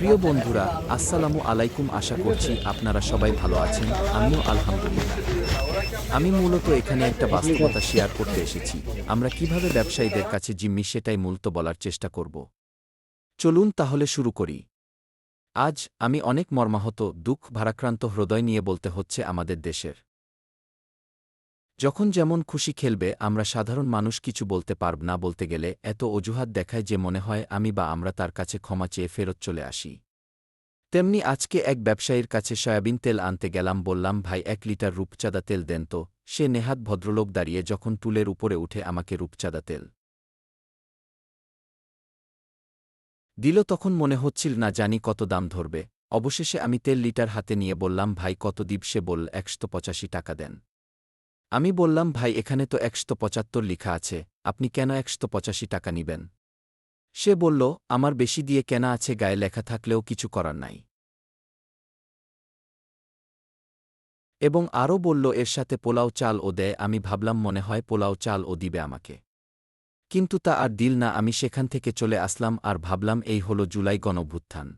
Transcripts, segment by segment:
প্রিয় বন্ধুরা, আসসালামু আলাইকুম আশা করছি আপনারা সবাই ভালো আছেন, আমিও আলহামদুলিল্লাহ। আমি মূলত এখানে একটা বাস্তবতা শেয়ার করতে এসেছি। আমরা কীভাবে ব্যবসায়ীদের কাছে জিম্মি সেটাই মূলত বলার চেষ্টা করব। চলুন তাহলে শুরু করি। আজ আমি অনেক মর্মাহত, দুঃখ, ভারাক্রান্ত হৃদয় নিয়ে বলতে হচ্ছে আমাদের দেশের। যখন যেমন খুশি খেলবে, আমরা সাধারণ মানুষ কিছু বলতে পারব না বলতে গেলে এত অজুহাত দেখায় যে মনে হয় আমি বা আমরা তার কাছে ক্ষমা চেয়ে ফেরত চলে আসি। তেমনি আজকে এক ব্যবসায়ীর কাছে সয়াবিন তেল আনতে গেলাম, বললাম, ভাই, এক লিটার রূপচাঁদা তেল দেন তো। সে নেহাত ভদ্রলোক দাঁড়িয়ে যখন টুলের উপরে উঠে আমাকে রূপচাঁদা তেল দিল, তখন মনে হচ্ছিল, না জানি কত দাম ধরবে। অবশেষে আমি তেল লিটার হাতে নিয়ে বললাম, ভাই, কত দ্বীপ? সে বলল একশো পঁচাশি টাকা দেন। আমি বললাম, ভাই, এখানে তো একশো পঁচাত্তর লিখা আছে, আপনি কেন একশো পঁচাশি টাকা নিবেন? সে বলল, আমার বেশি দিয়ে কেনা আছে, গায়ে লেখা থাকলেও কিছু করার নাই। এবং আরও বলল, এর সাথে পোলাও চাল ও দেয়। আমি ভাবলাম, মনে হয় পোলাও চাল ও দিবে আমাকে। কিন্তু তা আর দিল না, আমি সেখান থেকে চলে আসলাম আর ভাবলাম, এই হল জুলাই গণভ্যুত্থান।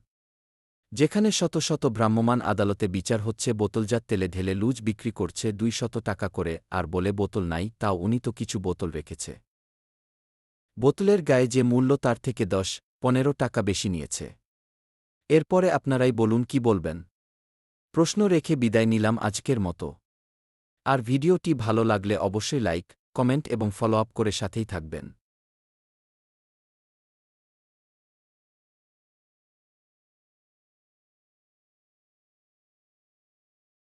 যেখানে শত শত ভ্রাম্যমাণ আদালতে বিচার হচ্ছে, বোতলজাত তেলে ঢেলে লুজ বিক্রি করছে দুই শত টাকা করে, আর বলে বোতল নাই, তাও উনি তো কিছু বোতল রেখেছে। বোতলের গায়ে যে মূল্য তার থেকে দশ, পনেরো টাকা বেশি নিয়েছে। এরপরে আপনারাই বলুন কি বলবেন? প্রশ্ন রেখে বিদায় নিলাম আজকের মতো। আর ভিডিওটি ভালো লাগলে অবশ্যই লাইক, কমেন্ট এবং ফলো আপ করে সাথেই থাকবেন।